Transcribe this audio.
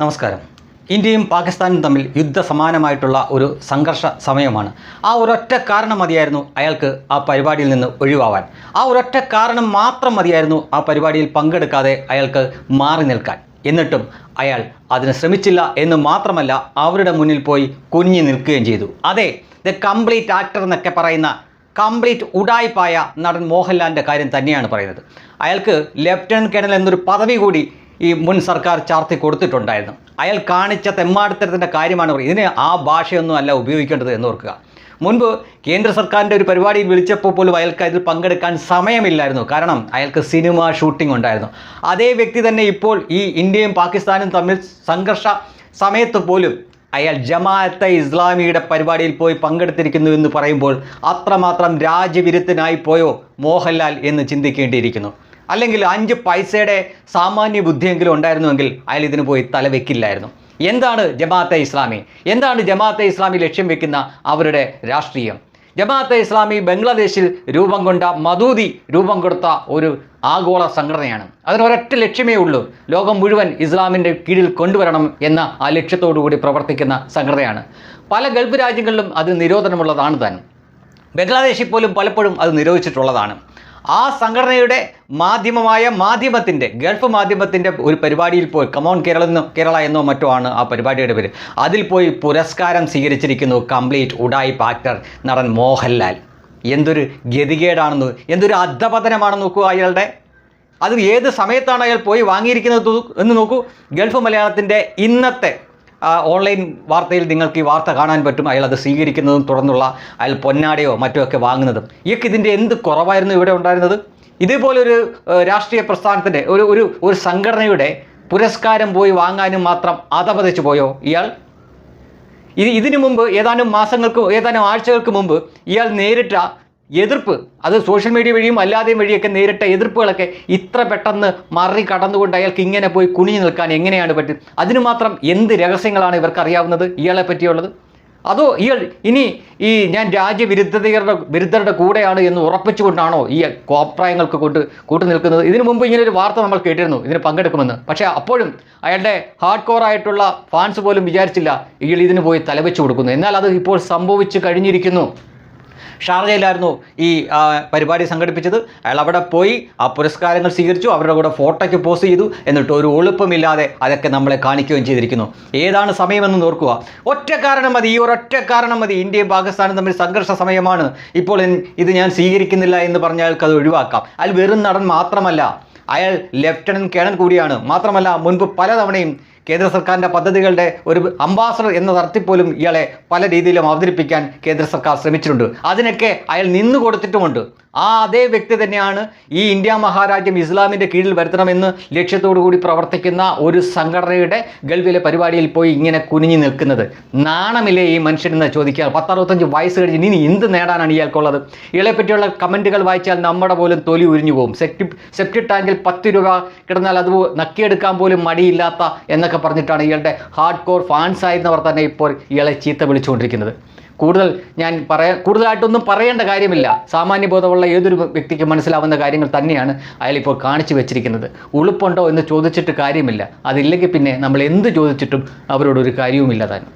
നമസ്കാരം. ഇന്ത്യയും പാകിസ്ഥാനും തമ്മിൽ യുദ്ധ സമാനമായിട്ടുള്ള ഒരു സംഘർഷ സമയമാണ്. ആ ഒരൊറ്റ കാരണം മതിയായിരുന്നു അയാൾക്ക് ആ പരിപാടിയിൽ നിന്ന് ഒഴിവാവാൻ. ആ ഒരൊറ്റ കാരണം മാത്രം മതിയായിരുന്നു ആ പരിപാടിയിൽ പങ്കെടുക്കാതെ അയാൾക്ക് മാറി നിൽക്കാൻ. എന്നിട്ടും അയാൾ അതിന് ശ്രമിച്ചില്ല എന്ന് മാത്രമല്ല അവരുടെ മുന്നിൽ പോയി കുഞ്ഞി നിൽക്കുകയും ചെയ്തു. അതെ ദ കംപ്ലീറ്റ് ആക്ടർ എന്നൊക്കെ പറയുന്ന കംപ്ലീറ്റ് ഉടായ്പായ നടൻ മോഹൻലാലിന്റെ കാര്യം തന്നെയാണ് പറയുന്നത്. അയാൾക്ക് ലെഫ്റ്റനന്റ് കേണൽ എന്നൊരു പദവി കൂടി ഈ മുൻ സർക്കാർ ചാർത്തി കൊടുത്തിട്ടുണ്ടായിരുന്നു. അയാൾ കാണിച്ച തെമ്മാടിത്തരത്തിന്റെ കാര്യമാണ് പറയുന്നത്. ഇതിന് ആ ഭാഷയൊന്നും അല്ല ഉപയോഗിക്കേണ്ടത് എന്ന് ഓർക്കുക. മുൻപ് കേന്ദ്ര സർക്കാരിന്റെ ഒരു പരിപാടിയിൽ വിളിച്ചപ്പോൾ പോലും അയാൾക്ക് അതിൽ പങ്കെടുക്കാൻ സമയമില്ലായിരുന്നു. കാരണം അയാൾക്ക് സിനിമ ഷൂട്ടിംഗ് ഉണ്ടായിരുന്നു. അതേ വ്യക്തി തന്നെ ഇപ്പോൾ ഈ ഇന്ത്യയും പാകിസ്ഥാനും തമ്മിൽ സംഘർഷ സമയത്ത് പോലും അയാൾ ജമാഅത്തെ ഇസ്ലാമിയുടെ പരിപാടിയിൽ പോയി പങ്കെടുത്തിരിക്കുന്നു എന്ന് പറയുമ്പോൾ അത്രമാത്രം രാജ്യവിരുദ്ധനായി പോയോ മോഹൻലാൽ എന്ന് ചിന്തിക്കേണ്ടിയിരിക്കുന്നു. അല്ലെങ്കിൽ അഞ്ച് പൈസയുടെ സാമാന്യ ബുദ്ധിയെങ്കിലും ഉണ്ടായിരുന്നുവെങ്കിൽ അയാൾ ഇതിന് പോയി തല വെക്കില്ലായിരുന്നു. എന്താണ് ജമാഅത്തെ ഇസ്ലാമി? എന്താണ് ജമാഅത്തെ ഇസ്ലാമി ലക്ഷ്യം വെക്കുന്ന അവരുടെ രാഷ്ട്രീയം? ജമാഅത്തെ ഇസ്ലാമി ബംഗ്ലാദേശിൽ രൂപം കൊണ്ട മദൂദി രൂപം കൊടുത്ത ഒരു ആഗോള സംഘടനയാണ്. അതിനൊരൊറ്റ ലക്ഷ്യമേ ഉള്ളൂ. ലോകം മുഴുവൻ ഇസ്ലാമിന്റെ കീഴിൽ കൊണ്ടുവരണം എന്ന ആ ലക്ഷ്യത്തോടു കൂടി പ്രവർത്തിക്കുന്ന സംഘടനയാണ്. പല ഗൾഫ് രാജ്യങ്ങളിലും അത് നിരോധനമുള്ളതാണ് താൻ. ബംഗ്ലാദേശിൽ പോലും പലപ്പോഴും അത് നിരോധിച്ചിട്ടുള്ളതാണ്. ആ സംഘടനയുടെ മാധ്യമമായ മാധ്യമത്തിന്റെ ഗൾഫ് മാധ്യമത്തിന്റെ ഒരു പരിപാടിയിൽ പോയി. കമോൺ കേരള എന്നോ കേരള എന്നോ മറ്റോ ആണ് ആ പരിപാടിയുടെ പേര്. അതിൽ പോയി പുരസ്കാരം സ്വീകരിച്ചിരിക്കുന്നു കംപ്ലീറ്റ് ഉഡായി ആക്ടർ നടൻ മോഹൻലാൽ. എന്തൊരു ഗതികേടാണെന്ന് എന്തൊരു അധപതനമാണെന്ന് നോക്കൂ അയാളുടെ. അത് ഏത് സമയത്താണ് അയാൾ പോയി വാങ്ങിയിരിക്കുന്നത് എന്ന് നോക്കൂ. ഗൾഫ് മലയാളത്തിന്റെ ഇന്നത്തെ ഓൺലൈൻ വാർത്തയിൽ നിങ്ങൾക്ക് ഈ വാർത്ത കാണാൻ പറ്റും. അയാൾ അത് സ്വീകരിക്കുന്നതും തുടർന്നുള്ള അയാൾ പൊന്നാടയോ മറ്റോ ഒക്കെ വാങ്ങുന്നതും. ഇയാൾക്ക് ഇതിന്റെ എന്ത് കുറവായിരുന്നു ഇവിടെ ഉണ്ടായിരുന്നത്? ഇതേപോലൊരു രാഷ്ട്രീയ പ്രസ്ഥാനത്തിന്റെ ഒരു ഒരു ഒരു സംഘടനയുടെ പുരസ്കാരം പോയി വാങ്ങാനും മാത്രം അതപതച്ചു പോയോ ഇയാൾ? ഇത് ഇതിനു മുമ്പ് ഏതാനും മാസങ്ങൾക്ക് ഏതാനും ആഴ്ചകൾക്ക് മുമ്പ് ഇയാൾ നേരിട്ട എതിർപ്പ്. അത് സോഷ്യൽ മീഡിയ വഴിയും അല്ലാതെയും വഴിയൊക്കെ നേരിട്ട എതിർപ്പുകളൊക്കെ ഇത്ര പെട്ടെന്ന് മറി കടന്നുകൊണ്ട് അയാൾക്ക് ഇങ്ങനെ പോയി കുനിഞ്ഞു നിൽക്കാൻ എങ്ങനെയാണ് പറ്റും അതിനു മാത്രം എന്ത് രഹസ്യങ്ങളാണ് ഇവർക്ക് അറിയാവുന്നത് ഇയാളെ പറ്റിയുള്ളത്? അതോ ഇയാൾ ഇനി ഈ ഞാൻ രാജ്യവിരുദ്ധതയുടെ വിരുദ്ധരുടെ കൂടെയാണ് എന്ന് ഉറപ്പിച്ചുകൊണ്ടാണോ ഈ അഭിപ്രായങ്ങൾക്ക് കൊണ്ട് കൂട്ടു നിൽക്കുന്നത്? ഇതിനു മുമ്പ് ഇങ്ങനെ ഒരു വാർത്ത നമ്മൾ കേട്ടിരുന്നു. ഇതിന് പങ്കെടുക്കുമെന്ന്. പക്ഷേ അപ്പോഴും അയാളുടെ ഹാർഡ് കോർ ആയിട്ടുള്ള ഫാൻസ് പോലും വിചാരിച്ചില്ല ഇയാൾ ഇതിന് പോയി തലവെച്ച് കൊടുക്കുന്നു. എന്നാൽ അത് ഇപ്പോൾ സംഭവിച്ചു കഴിഞ്ഞിരിക്കുന്നു. ഷാർജയിലായിരുന്നു ഈ പരിപാടി സംഘടിപ്പിച്ചത്. അയാൾ അവിടെ പോയി ആ പുരസ്കാരങ്ങൾ സ്വീകരിച്ചു അവരുടെ കൂടെ ഫോട്ടോയ്ക്ക് പോസ്റ്റ് ചെയ്തു എന്നിട്ട് ഒരു ഒളുപ്പമില്ലാതെ അതൊക്കെ നമ്മളെ കാണിക്കുകയും ചെയ്തിരിക്കുന്നു. ഏതാണ് സമയമെന്ന് ഓർക്കുക. ഒറ്റ കാരണം മതി ഈ ഒരൊറ്റ കാരണം മതി. ഇന്ത്യയും പാകിസ്ഥാനും തമ്മിൽ സംഘർഷ സമയമാണ്. ഇപ്പോൾ ഇത് ഞാൻ സ്വീകരിക്കുന്നില്ല എന്ന് പറഞ്ഞാൽ അത് ഒഴിവാക്കാം. അയാൾ വെറും നടൻ മാത്രമല്ല. അയാൾ ലെഫ്റ്റനന്റ് കേണൽ കൂടിയാണ്. മാത്രമല്ല മുൻപ് പലതവണയും കേന്ദ്ര സർക്കാരിന്റെ പദ്ധതികളുടെ ഒരു അംബാസഡർ എന്ന തരത്തിൽ പോലും ഇയാളെ പല രീതിയിലും അവതരിപ്പിക്കാൻ കേന്ദ്ര സർക്കാർ ശ്രമിച്ചിട്ടുണ്ട്. അതിനൊക്കെ അയാൾ നിന്നു കൊടുത്തിട്ടുമുണ്ട്. ആ അതേ വ്യക്തി തന്നെയാണ് ഈ ഇന്ത്യ മഹാരാജ്യം ഇസ്ലാമിന്റെ കീഴിൽ വരുത്തണമെന്ന് ലക്ഷ്യത്തോടു കൂടി പ്രവർത്തിക്കുന്ന ഒരു സംഘടനയുടെ ഗൾഫിലെ പരിപാടിയിൽ പോയി ഇങ്ങനെ കുനിഞ്ഞു നിൽക്കുന്നത്. നാണമില്ലേ ഈ മനുഷ്യനെന്ന് ചോദിക്കുക പത്തറുപത്തഞ്ച് വയസ്സ് കഴിഞ്ഞ് ഇനി എന്ത് നേടാനാണ് ഇയാൾക്കുള്ളത്? ഇയാളെ പറ്റിയുള്ള കമന്റുകൾ വായിച്ചാൽ നമ്മുടെ പോലും തൊലി ഉരിഞ്ഞു പോകും. സെപ്റ്റി സെപ്റ്റി ടാങ്കിൽ പത്ത് രൂപ കിടന്നാൽ അത് നക്കിയെടുക്കാൻ പോലും മടിയില്ലാത്ത എന്നൊക്കെ പറഞ്ഞിട്ടാണ് ഇയാളുടെ ഹാർഡ് കോർ ഫാൻസ് ആയിരുന്നവർ തന്നെ ഇപ്പോൾ ഇയാളെ ചീത്ത വിളിച്ചുകൊണ്ടിരിക്കുന്നത്. കൂടുതൽ ഞാൻ പറയാ കൂടുതലായിട്ടൊന്നും പറയേണ്ട കാര്യമില്ല. സാമാന്യബോധമുള്ള ഏതൊരു വ്യക്തിക്ക് മനസ്സിലാവുന്ന കാര്യങ്ങൾ തന്നെയാണ് അയാളിപ്പോൾ കാണിച്ചു വെച്ചിരിക്കുന്നത്. ഉളുപ്പുണ്ടോ എന്ന് ചോദിച്ചിട്ട് കാര്യമില്ല. അതില്ലെങ്കിൽ പിന്നെ നമ്മൾ എന്ത് ചോദിച്ചിട്ടും അവരോടൊരു കാര്യവുമില്ല താനും.